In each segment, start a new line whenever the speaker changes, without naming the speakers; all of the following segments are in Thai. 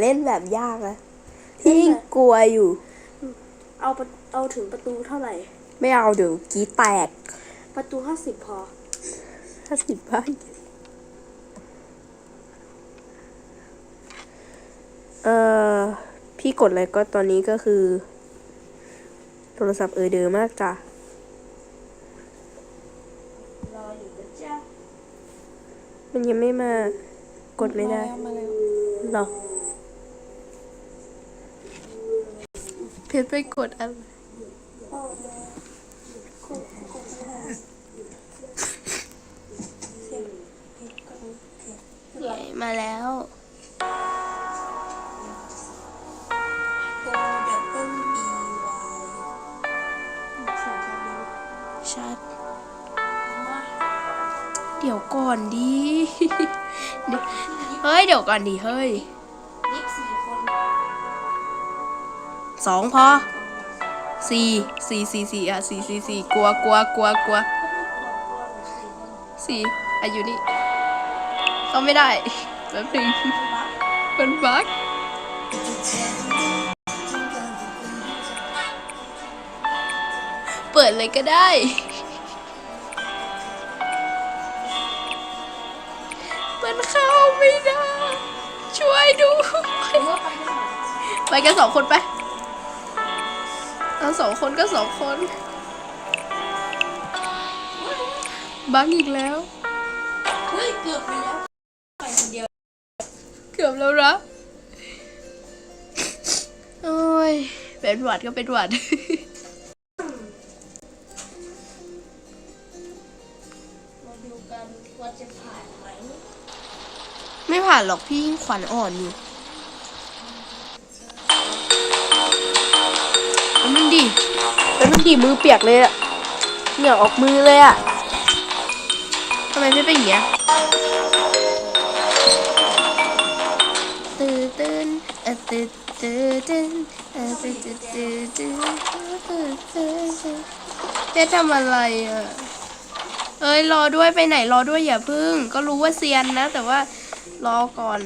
เล่นแบบยากนะที่กลัวอยู่
เอาประเอาถึงประตูเท่าไหร่
ไม่เอาเดี๋ยวกรีดแตก
ประตูห้าสิบพอ
ห้าสิบบ้านเอ่อพี่กดอะไรก็ตอนนี้ก็คือ โทรศัพท์เออเดอมากจ้ะ
รออยู่นะจ๊ะ
มันยังไม่มากดไม่ได้
มาแล้ว
หรอ เพชรไปกดอะไรมาแล้วชัดเดี๋ยวก่อนดีเฮ้ย เดี๋ยวก่อนดีเฮ้ย
ส
องพอสี่สี่สี่สี่อะสี่สี่สี่กลัวกลัวกลัวกลัวสี่อะอยู่นี่เข้าไม่ได้แป๊บนึงมันบั๊กเปิดเลยก็ได้ มันเข้าไม่ได้ ช่วยดู ไปกันสองคนไป เอาสองคนก็สองคน บังอีกแล้ว
เฮ้ยเกือบไปแล้วไปคนเดียว
เกือบแล้วนะโอ้ย เป็นหวัดก็เป็นหวัด
มาดูกันว่าจะผ่านไหม
ไม่ผ่านหรอกพี่ยิ่งขวัญอ่อนอยู่ แล้วมันดิมือเปียกเลยอะเหงื่อออกมือเลยอะทำไมไม่เป็นอย่างเงี้ยตื่นตื่นเออตื่นตื่นตื่นเออตื่นตื่นตื่นตื่นตื่นตื่นตื่นเจ๊ทำอะไรอะเอ้ยรอด้วยไปไหนรอด้วยอย่าพึ่ง ก็รู้ว่าเซียนนะ แต่ว่ารอก่อน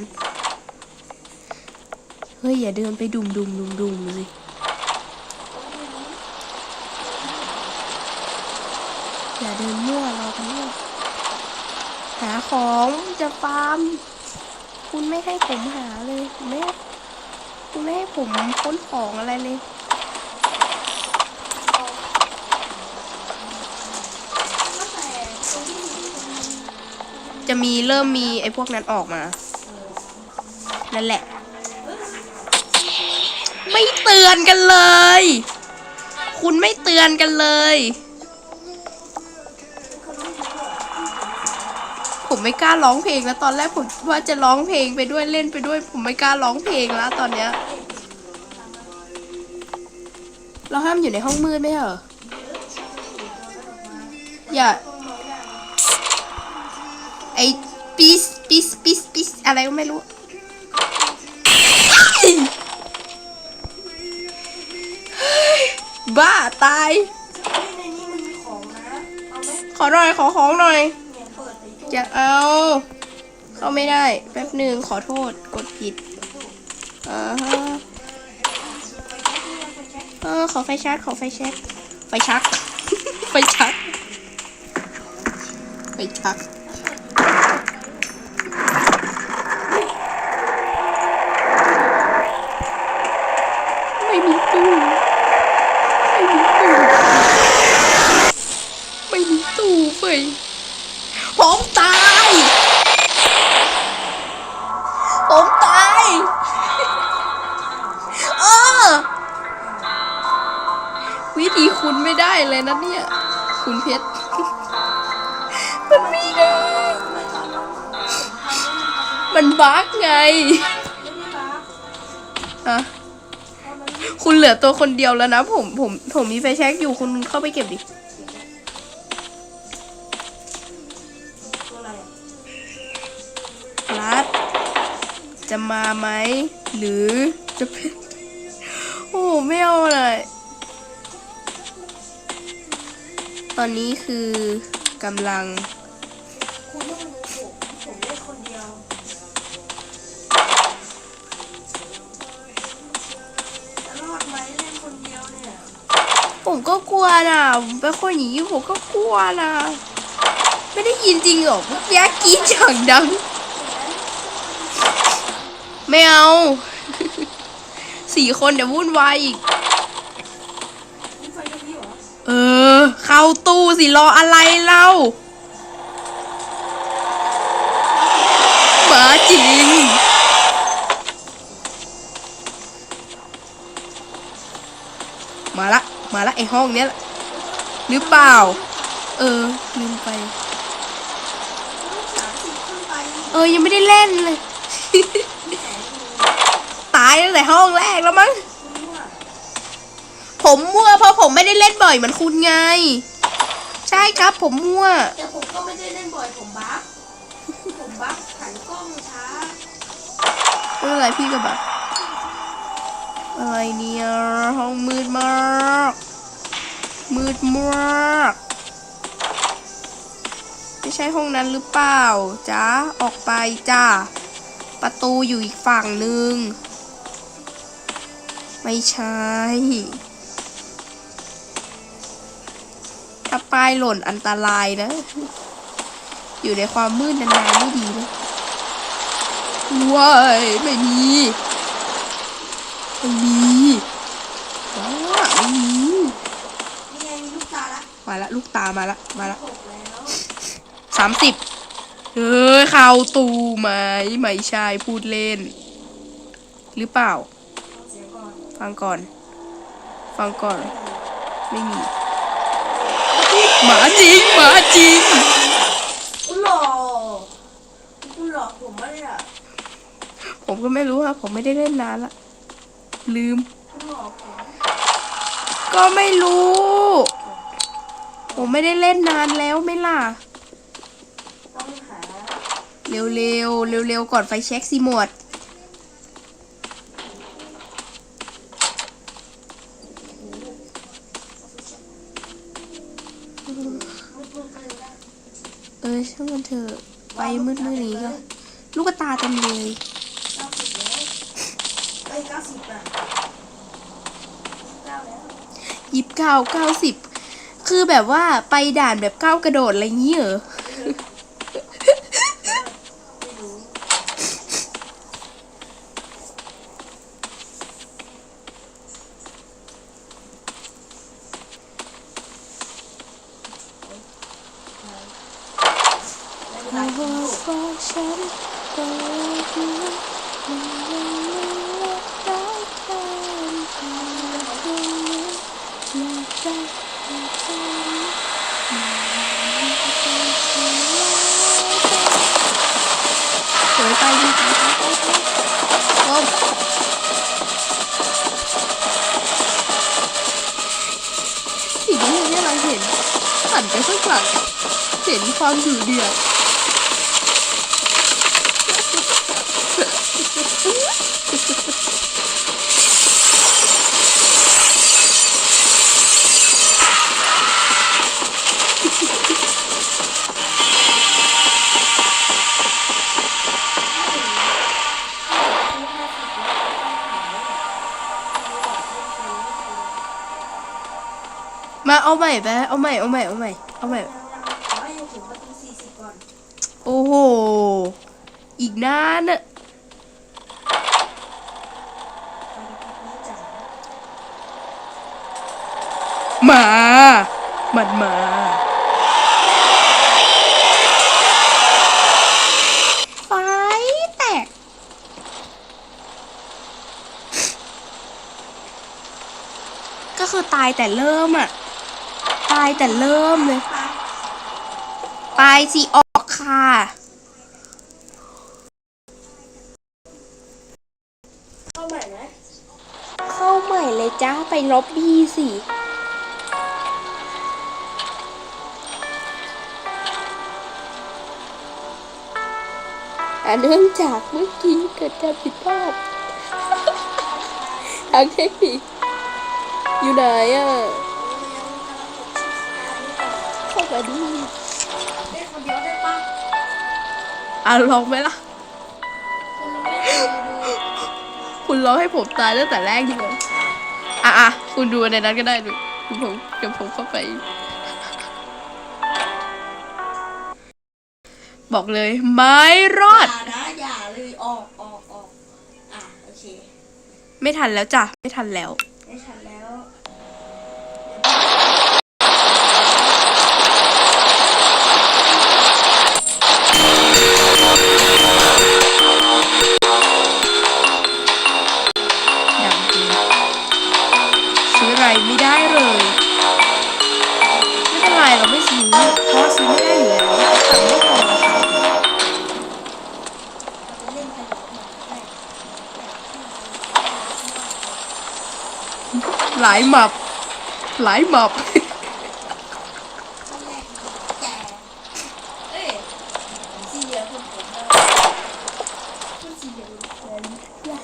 เฮ้ยอย่าเดินไปดุมดุมดุมดุมสิ อย่าเดินมั่วรอกันมั่วหาของจะฟาร์ม คุณไม่ให้ผมหาเลยคุณไม่คุณไม่ให้ผมค้นของอะไรเลยจะมีเริ่มมีไอ้พวกนั้นออกมา นั่นแหละ ไม่เตือนกันเลย คุณไม่เตือนกันเลย ผมไม่กล้าร้องเพลงแล้วตอนแรกผมว่าจะร้องเพลงไปด้วยเล่นไปด้วย ผมไม่กล้าร้องเพลงแล้วตอนเนี้ย เราห้ามอยู่ในห้องมืดไหมเหรอ อย่า ไอปิสปิสปิสปิสอะไรก็ไม่รู้ บ้าตาย
ขอห
น่อยขอของหน่อย
เนี่ยเปิดไปดู
จะเอา เข้าไม่ได้ แป๊บหนึ่งขอโทษกดผิดอ่าฮะเออขอไฟแช็กขอไฟแช็กไฟชัก ไฟชัก ไฟชักไม่มีตู้ไม่มีตู้ไม่มีตู้เฟ้ยผมตายผม เลยนะเนี่ย คุณเพชร มันม่ได้มันบั๊กไง
ไม่ได้รับ
ฮะคุณเหลือตัวคนเดียวแล้วนะ ผมผมผมมีไฟแช็กอยู่คุณเข้าไปเก็บดิ
รั
ดจะมาไหม หรือจะเป็นโอ้ไม่เอา ตอนนี้คือกำลัง
คุณต้อผม
ก็กลัวนะผมเป็นคนอย่างนี้ผมก็กลัวนะ ไม่ได้ยินจริงหรอกเมื่กี้กรีงดัง ไม่เอา สี่คนเดี๋ยววุ่นวายอีก
เข้า
ตู้สิรออะไรเล่ามาจริง มาละ มาละไอห้องเนี้ยหรือเปล่า เออลืมไป เออยังไม่ได้เล่นเลย ตายตั้งแต่ห้องแรกแล้วมั้ง ผมมั่วเพราะผมไม่ได้เล่นบ่อยเหมือนคุณไง ใช่ครับผมมั่ว
แต่ผมก็ไม่ได้เล่นบ่อยผมบั๊กผมบั๊กหันกล้องช้า
ไม่เป็นไรพี่ก็แบบอะไรเนี่ยห้องมืดมาก มืดมากไม่ใช่ห้องนั้นหรือเปล่าจ้าออกไปจ้าประตูอยู่อีกฝั่งหนึ่งไม่ใช่ ถ้าป้ายหล่นอันตรายนะ อยู่ในความมืดนานๆไม่ดีนะว้ายไม่มีไม่มีว้าไม่มี
นี่ไงมีลูกตาละ
มาละลูกตามาละมาละสามสิบเฮ้ยเข้าตูไหมไม่ใช่พูดเล่น หรือเปล่า ฟังก่อน ฟังก่อน ไม่มี หมาจริงหมาจริง
คุณหลอกคุณหลอกผมไม่ได้อะ
ผมก็ไม่รู้ครับผมไม่ได้เล่นนานละลืม
คุณหลอกผม
ก็ไม่รู้ ผมไม่ได้เล่นนานแล้วไหม่ล่ะ
ต้องหา
เร็วเร็วเร็วเร็วๆก่อนไฟเช็คสิหมด ช่างมันเถอะไปมืดมืดนี้ก็ลูกตาเต็มเลย
เก้าสิบแล้วเอ้ยเก้าสิบอะเก้าแล้ว
ยิบเก้าเก้าสิบคือแบบว่าไปด่านแบบเก้ากระโดดอะไรงี้เหรอ
ไม่รู้
โอ้โหก็ฉันก็รู้มันยังไม่รักกันแต่เพียงนี้อยากจะให้เธอส วยไปดีไปไปไปไปโอ้สิ่งที่เนี่ยเราเห็นหันไปข้างหลังเห็นความดุเดือด มาเอาใหม่ไปเอาใหม่เอาใหม่เอาใหม่เอาใหม่
ขอให้ถึงประตูสี่สิบก่อน
โอ้โห อีกนานอะ
ไปกับพี่จ๋า
มา มันมา ไฟแตก ก็คือตายแต่เริ่มอะ ตายแต่เริ่มเลย
ไป
ไปสิออกค่ะ
เข้าใหม่ไหม
เข้าใหม่เลยจ้าไปล็อบบี้สิอ่าเนื่องจากเมื่อกี้เกิดการผิดพลาดทางเทคนิคอยู่ไหนอะ เข้ามาดู
เล่นคนเดียวได้ปะ
อะลองไหมล่ะ
คุณไม่เคยดู
คุณร้องให้ผมตายตั้งแต่แรกดีกว่าอะอะคุณดูในนั้นก็ได้ดูผมเดี๋ยวผมเข้าไป บอกเลยไม่รอด
อย่านะอย่าเลยออกออกออกอะโอเค
ไม่ทันแล้วจ้ะ ไม่ทันแล้ว
ไม่ทันแล้ว ห
ลายหมับ หลายหมับ
ขั้นแรกแจกเอ้ยสีเหลืองคุณผมเลยคุณสีเหลืองเป็นว่า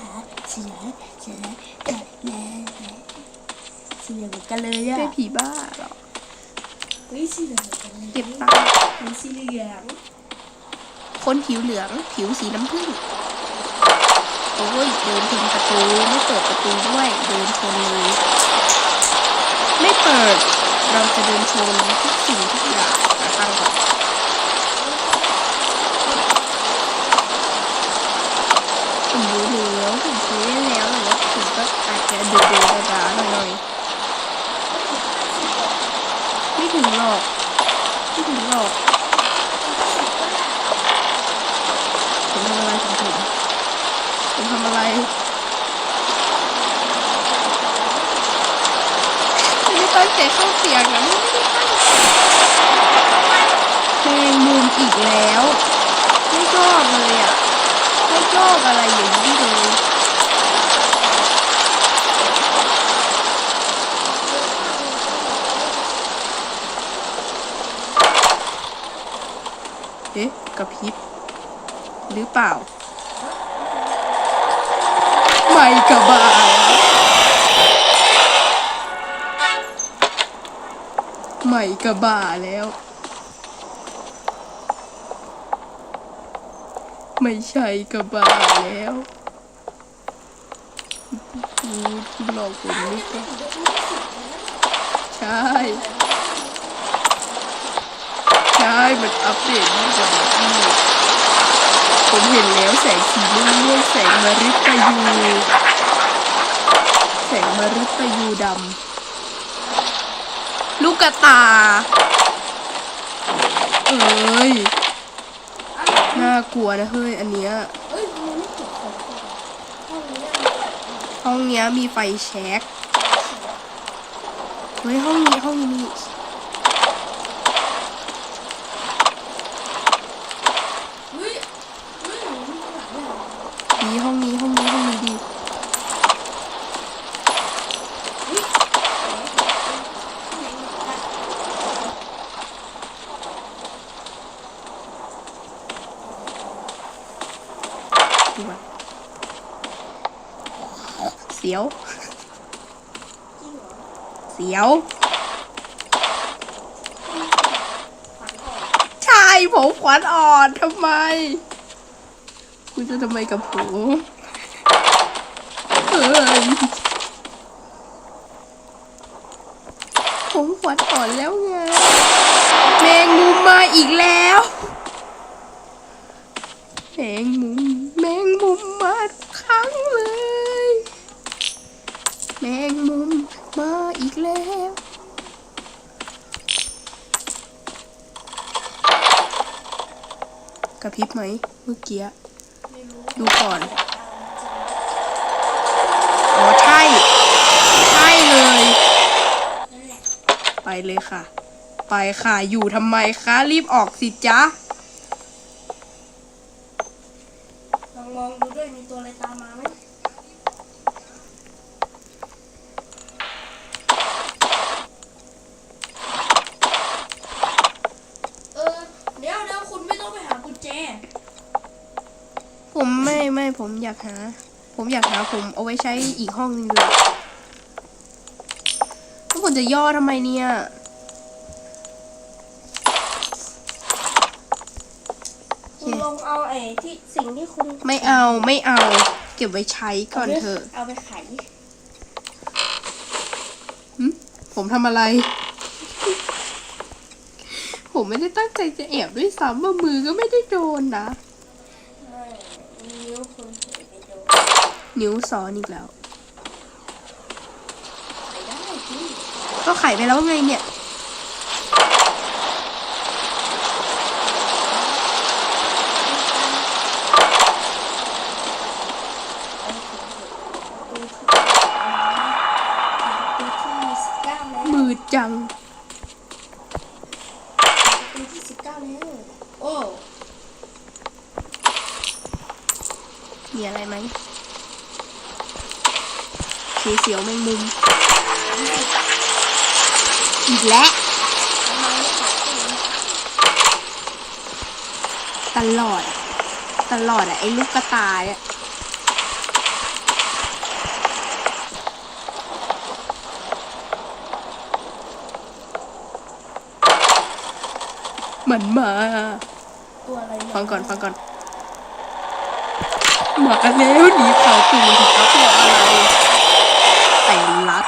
สีเหลืองสีเหลืองกันแน่สีเหลืองเหมือนกันเลย
เป็
อะ
นผีบ้าเหรอ
เฮ้ยสีเหลืองเหมือนกันเลย
เก็บตังค์
เป็นสีเหลือง
คนผิวเหลือง ผิวสีน้ำผึ้งโอ้ยเดินถึงประตูไม่เปิดประตูด้วยเดินชนเลย ไม่เปิด เราจะเดินชนทุกสิ่งทุกอย่างหาตังค์ก่อนผมรู้แล้วผมซื้อได้แล้วแต่ว่าผมก็อาจจะเดือดๆดาหน่อยไม่ถึงหรอกไม่ถึงหรอกผมทำอะไรของผมผมทำอะไร ไม่ได้ตั้งใจเข้าเสียงนะไม่ได้ตั้งใจแมงมุมอีกแล้ว ไม่ชอบเลยอะ ไม่ชอบอะไรอย่างนี้เลยเอ๊ะกระพริบหรือเปล่า ไม่กระบา ม่กระบาแล้ว ไม่ใช่กระบาแล้วกูหลอกผมนี่ก็ใช่ ใช่ มันอัปเดตมากกว่านี้อีกผมเห็นแล้วแสงสีม่วงแสงมฤตยู แสงมฤตยูดำ ลูกกระตา เอ้ย น่ากลัวนะเฮ้ย อันเนี้ย
ห้องนี้
ห้องเนี้ยมีไฟแช็ก เฮ้ย ห้องนี้ห้องนี้มี
เฮ้ยเฮ้ยมันมีหลายอย่าง
ดีห้องนี้ ห้องนี้ ห้องนี้ดี
เฮ้ยไหนไหนไหน
ดูก่อนเสียว
จริงเหรอ
เสี ยวใช่ผมขวัญอ่อนทำไม คุณจะทำไมกับผมเฮ้ยผมขวัญอ่อนแล้วไงแมงมุมมาอีกแล้ว แมงมุม แมงมุมมาทุกครั้งเลย แมงมุมมาอีกแล้ว ก ระพริบไหมเมื่อกี้ดูก่อนอ๋อใช่ ใช่เลย ไปเลยค่ะ ไปค่ะ อยู่ทำไมคะ รีบออกสิจ๊ะ
ลองมองดูด้วยมีตัวอะไรตามมาไหมเออเดี๋ยวเดี๋ยวคุณไม่ต้องไปหากุญแจ
ผมไม่ไม่ผมอยากหา ผมอยากหาผมเอาไว้ใช้อีกห้องหนึงเลยทุกคนจะย่อทำไมเนี่ย
คุณลองเอาไอ้ที่สิ่งที่คุณ
ไม่เอาไม่เอา เก็บไว้ใช้ก่อนเถอะ
เอาไปไข
ผผมทำอะไร ผมไม่ได้ตั้งใจจะแอบด้วยซ้ำว่ามือก็ไม่ได้โดนนะ
ไม่นิ้วคุณเผยไปโดน
นิ้วซ้อนอีกแล้ว
ไปได้ที่
ก็ไขไปแล้วไงเนี่ย
ประตูที่สิบเก้าแล้ว
มือจัง
ประตูที่สิบเก้าแล้ว โอ้
มีอะไรไหม สีเสียวแมงมุม อีกแล้ว
ทำไมไม่ขาดตู้
ตลอดอะตลอดอะไอ้ลูกกระตายอะมันมา
ตัวอะไรเย
ฟังก่อนฟังก่อน มาแล้วหนีเผาตูนครับตัวอะไรแต่ลัด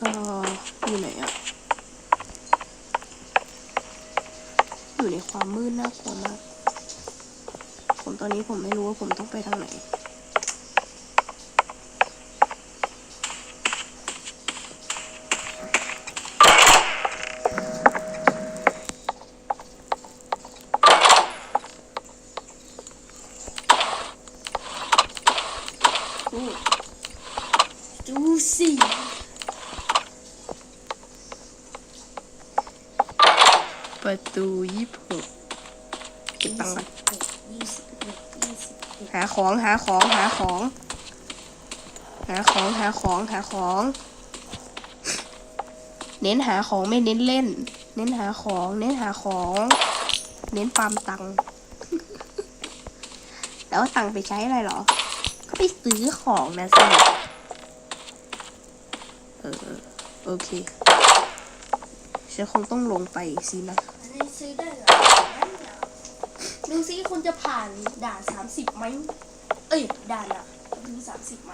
เอออยู่ไหนอะอยู่ใน ความมืดน่ากลัวมาก ผมตอนนี้ผมไม่รู้ว่าผมต้องไปทางไหน
ดูสิ
ประตูยี่สิบหก เก็บตังค์ก่อน
ยี่สิบเอ็ดยี่สิบเอ็ด
หาของหาของหาของ หาของหาของหาของ เน้นหาของไม่เน้นเล่น เน้นหาของ เน้นหาของ เน้นฟาร์มตังค์แล้วเอาตังค์ไปใช้อะไรเหรอ ก็ไปซื้อของนะสิเออโอเคฉันคงต้องลงไปสินะ
อันนี้ซื้อได้เหรอ ดูสิคุณจะผ่านด่านสามสิบไหม เอ้ย ด่านอะดูสามสิบไหม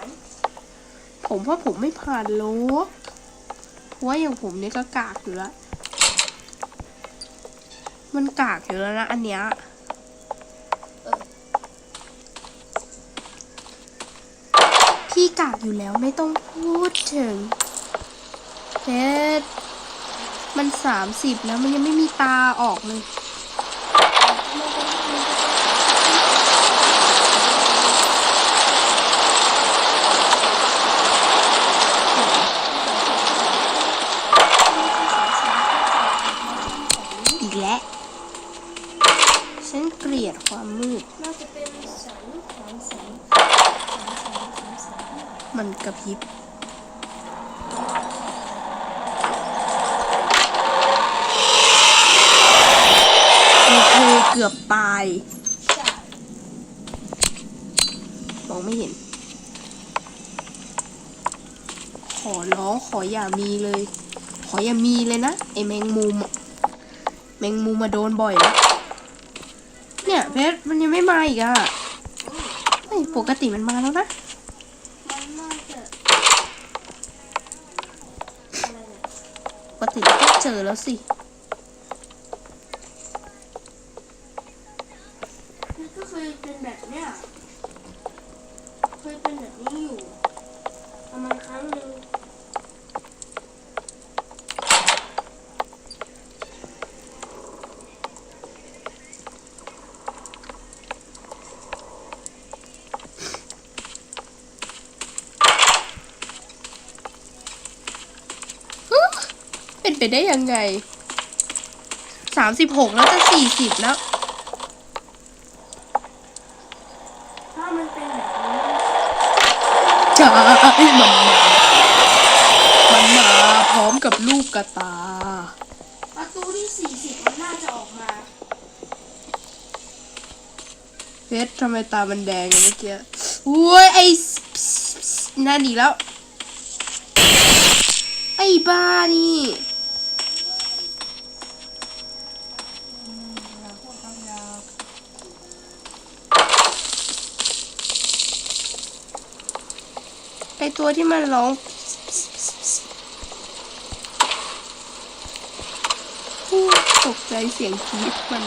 ผมว่าผมไม่ผ่านโลกเพราะว่าอย่างผมเนี่ยก็กากอยู่แล้วมันกากอยู่แล้วนะอันเนี้ยพี่กากอยู่แล้วไม่ต้องพูดถึงเพชรมันสามสิบแล้วมันยังไม่มีตาออกเลย อีกแล้ว ฉันเกลียดความมืด
น่าจะเป็นสันสามแสนสามแสนสามแสน
มันกระพริบโอเคเกือบตายมองไม่เห็น ขอร้องขออย่ามีเลย ขออย่ามีเลยนะไอแมงมุมแมงมุมมาโดนบ่อยแล้วเนี่ยเพชรมันยังไม่มาอีกอะเฮ้ยปกติมันมาแล้วนะ
อ
งเจอแล้วสิ
มันก็เคยเป็นแบบเนี้ยเคยเป็นแบบนี้อยู่ประมาณครั้งหนึ่ง
ไปได้ยังไงสามสิบหกแล้วจะสี่สิบแล้ว
ถ้ามันเป็นแบบนี้
ใช่มันมา มันมาพร้อมกับลูกกระตา
ประตูที่สี่สิบมันน่าจะออกมา
เพชรทำไมตามันแดงอย่างเมื่อกี้อุ้ยไอ้นั่นอีกแล้ว ไอ้บ้านี่ ไอตัวที่มันร้องตกใจเสียงกรี๊ดมัน